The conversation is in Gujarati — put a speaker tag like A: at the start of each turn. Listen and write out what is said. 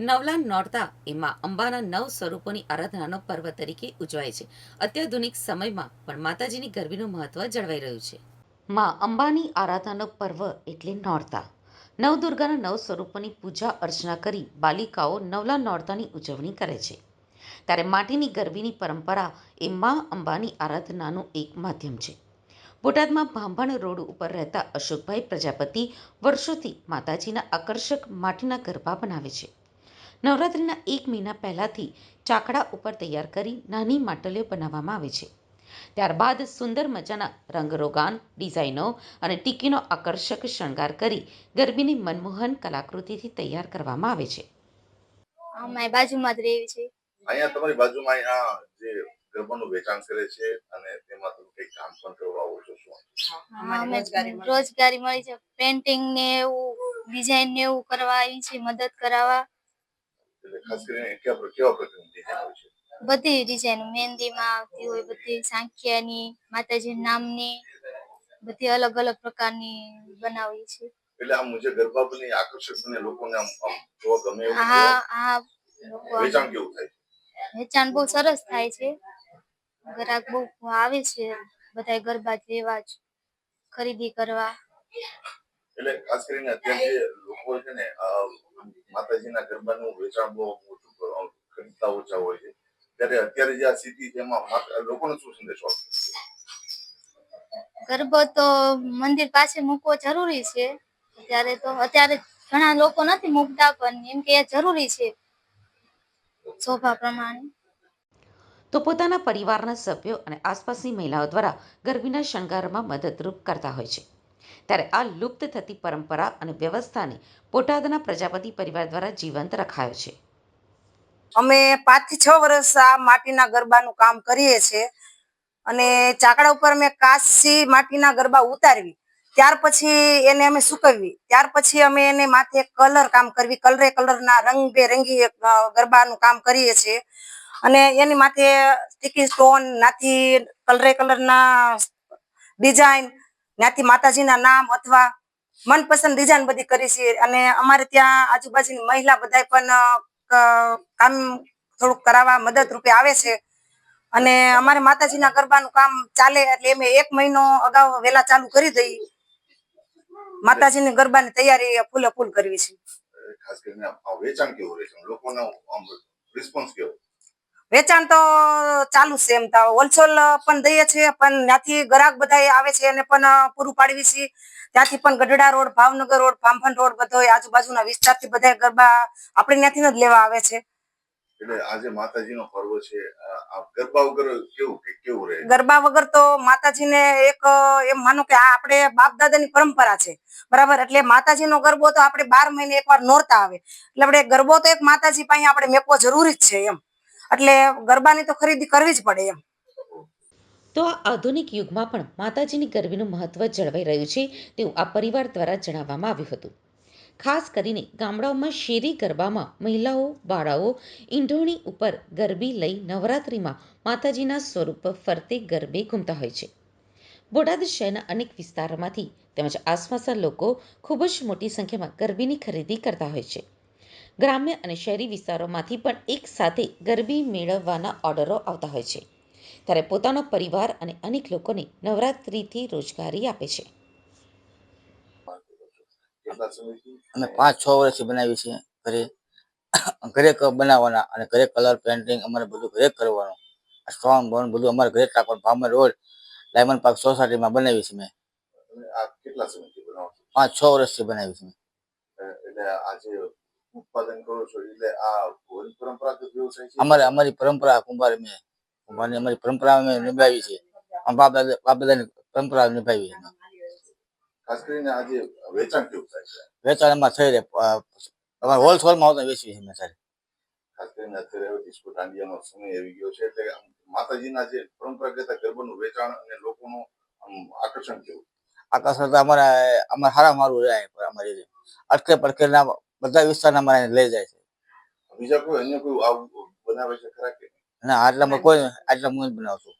A: નવલા નોરતા એમાં અંબાના નવ સ્વરૂપોની આરાધનાનો પર્વ તરીકે ઉજવાય છે. અત્યાધુનિક સમયમાં પણ માતાજીની ગરબીનું મહત્વ જળવાઈ રહ્યું છે. માં અંબાની આરાધનાનો પર્વ એટલે નોરતા. નવદુર્ગાના નવ સ્વરૂપોની પૂજા અર્ચના કરી બાલિકાઓ નવલા નોરતાની ઉજવણી કરે છે. ત્યારે માટીની ગરબીની પરંપરા એ માં અંબાની આરાધનાનું એક માધ્યમ છે. બોટાદમાં ભાંભણ રોડ ઉપર રહેતા અશોકભાઈ પ્રજાપતિ વર્ષોથી માતાજીના આકર્ષક માટીના ગરબા બનાવે છે. નવરાત્રિના એક મહિના પહેલાંથી ચાકડા ઉપર તૈયાર કરી નાની માટલીઓ બનાવવામાં આવે છે. ત્યારબાદ સુંદર મજાના રંગરોગાન ડિઝાઇનો અને ટીકીનો આકર્ષક શણગાર કરી ગરબીની મનમોહન કલાકૃતિથી તૈયાર કરવામાં આવે છે.
B: અમારી બાજુમાં જ રહેવી છે.
C: અહીંયા તમારી બાજુમાં અહીંયા જે ગરબાનું વેચાણ કરે છે અને તેમાં તમે કઈ કામ પણ કરવા આવો છો શું?
B: અમે રોજગારી મળી. છે. પેન્ટિંગ ને એવું ડિઝાઇન ને એવું કરવા આવી છે મદદ કરાવવા.
C: ખાસ કરીને કેવા કેવા પ્રકારની ડિઝાઇન હોય છે?
B: બધી ડિઝાઇન મહેંદીમાં આવતી હોય બધી સાંખ્યાની માતાજી નામની બધી અલગ અલગ પ્રકારની બનાવી છે
C: એટલે આમ મુજબ ગરબા બની આકર્ષક બને લોકોને આમ આમ જોવા ગમે એવું
B: હા હા લોકો આમ
C: વેચાણ કેવું થાય? છે
B: વેચાણ બહુ સરસ થાય છે. ગ્રાહક બહુ આવે છે બધા ગરબા લેવા જ ખરીદી કરવા.
C: એટલે ખાસ કરીને અત્યારે જે લોકો છે ને અ, માતાજીના ગરબાનું વેચાણ બહુ ઓછું કર- ખરીદતા ઓછા હોય છે. ત્યારે અત્યારે જે આ સ્થિતિ છે એમાં લોકોને શું સંદેશો આપશો?
B: ગરબો તો મંદિર પાસે મૂકવો જરૂરી છે. અત્યારે તો અત્યારે ઘણા લોકો નથી મૂકતા પણ એમ કે જરૂરી છે. શોભા પ્રમાણે.
A: તો પોતાના પરિવારના સભ્યો અને આસપાસની મહિલાઓ દ્વારા ગરબીના શણગારમાં મદદરૂપ કરતા હોય છે. ત્યારે આ લુપ્ત થતી પરંપરા અને વ્યવસ્થાને બોટાદના પ્રજાપતિ પરિવાર દ્વારા જીવંત રખાયો છે.
D: અમે પાંચથી છ વર્ષ આ માટીના ગરબાનું કામ કરીએ છીએ અને ચાકડા ઉપર અમે કાચી માટીના ગરબા ઉતારવી. ત્યાર પછી એને અમે સુકવવી. ત્યાર પછી અમે એને માથે કલર કામ કરવી. કલરે કલરના રંગબેરંગી ગરબાનું કામ કરીએ છીએ. અને એની માથે સ્ટીકી સ્ટોન નાથી કલરે કલરના ડિઝાઇન ત્યાંથી માતાજીના નામ અથવા મનપસંદ ડિઝાઇન બધી કરી છે. અને અમારે ત્યાં આજુબાજુની મહિલા બધા પણ કામ થોડુંક કરાવવા મદદ રૂપે આવે છે. અને અમારે માતાજીના ગરબાનું કામ ચાલે એટલે અમે એક મહિનો અગાઉ વેલા ચાલુ કરી દઈ. માતાજીની ગરબાની તૈયારી ફૂલે ફૂલ કરવી છે.
C: ખાસ કરીને વેચાણ કેવું રહે છે? લોકોનો રિસ્પોન્સ કેવો?
D: વેચાણ તો ચાલુ છે એમ તો હોલસેલ પણ દઈએ છીએ પણ ત્યાંથી ગ્રાહક બધા આવે છે એને પણ પૂરું પાડવી છે. ત્યાંથી પણ Gadhada road Bhavnagar road Bhambhan road બધો આજુબાજુના વિસ્તારથી બધા ગરબા આપણે ત્યાંથી જ લેવા આવે છે.
C: એટલે આજે માતાજીનો પર્વ છે આ- આ ગરબા વગર કેવું કે કેવું રહે?
D: ગરબા વગર તો માતાજીને એક એમ માનો કે આ આપણે બાપ દાદાની પરંપરા છે. બરાબર? એટલે માતાજીનો ગરબો તો આપણે બાર મહિને એકવાર નોરતા આવે. એટલે આપણે ગરબો તો એક માતાજી પાસે આપણે મેકવો જરૂરી જ છે એમ. એટલે ગરબાની તો ખરીદી કરવી જ પડે એમ.
A: તો આ આધુનિક યુગમાં પણ માતાજીની ગરબીનું મહત્વ જળવાઈ રહ્યું છે તેવું આ પરિવાર દ્વારા જણાવવામાં આવ્યું હતું. ખાસ કરીને ગામડાઓમાં શેરી ગરબામાં મહિલાઓ, બાળાઓ, ઈંઢોણી ઉપર ગરબી લઈ નવરાત્રિમાં માતાજીના સ્વરૂપ ફરતે ગરબે ઘૂમતા હોય છે. બોટાદ શહેરના અનેક વિસ્તારોમાંથી તેમજ આસપાસના લોકો ખૂબ જ મોટી સંખ્યામાં ગરબીની ખરીદી કરતા હોય છે. ગ્રામ્ય અને શહેરી વિસ્તારોમાંથી પણ એક સાથે ગરબી મેળવવાના ઓર્ડરો આવતા હોય છે. ત્યારે પોતાનો પરિવાર અને અનેક લોકોને નવરાત્રિથી રોજગારી આપે છે.
E: અમે પાંચ છ વર્ષથી બનાવી છે ઘરે. ઘરે બનાવવાના અને ઘરે કલર પેન્ટિંગ અમારે બધું ઘરે કરવાનું. સ્ટોન બોન બધું અમારે ઘરે રાખવાનું. ભામર રોડ ડાયમંડ પાર્ક સોસાયટીમાં બનાવી છે મેં.
C: કેટલા સમયથી બનાવો
E: પાંચ છ વર્ષથી બનાવી છે મેં.
C: એટલે આજે ઉત્પાદન કરો છો એટલે આ પરંપરાગત વ્યવસાય છે?
E: અમારે અમારી પરંપરા કુંભાર મેં કુંભારની અમારી પરંપરા અમે નિભાવી છે. બાપ દાદા દાદાની પરંપરા નિભાવી
C: ખાસ કરીને આજે વેચાણ કેવું થાય છે?
E: વેચાણ એમાં થઈ રહે. અમારે હોલસેલમાં આવતા વેચવી છે મેં સારી
C: ખાસ કરીને અત્યારે ડિસ્કો દાંડિયાનો સમય આવી ગયો છે એટલે માતાજીના જે પરંપરાગત ગરબાનું વેચાણ અને લોકોનું આકર્ષણ કેવું?
E: આકર્ષણ તો અમારે અમારે સારા મારું રહે અમારી અટકે પડકેના બધા વિસ્તારના અમારે લઈ જાય છે.
C: બીજા કોઈ અન્ય કોઈ બનાવે છે ખરા કે
E: ના આટલામાં કોઈ આટલા હું જ બનાવું છું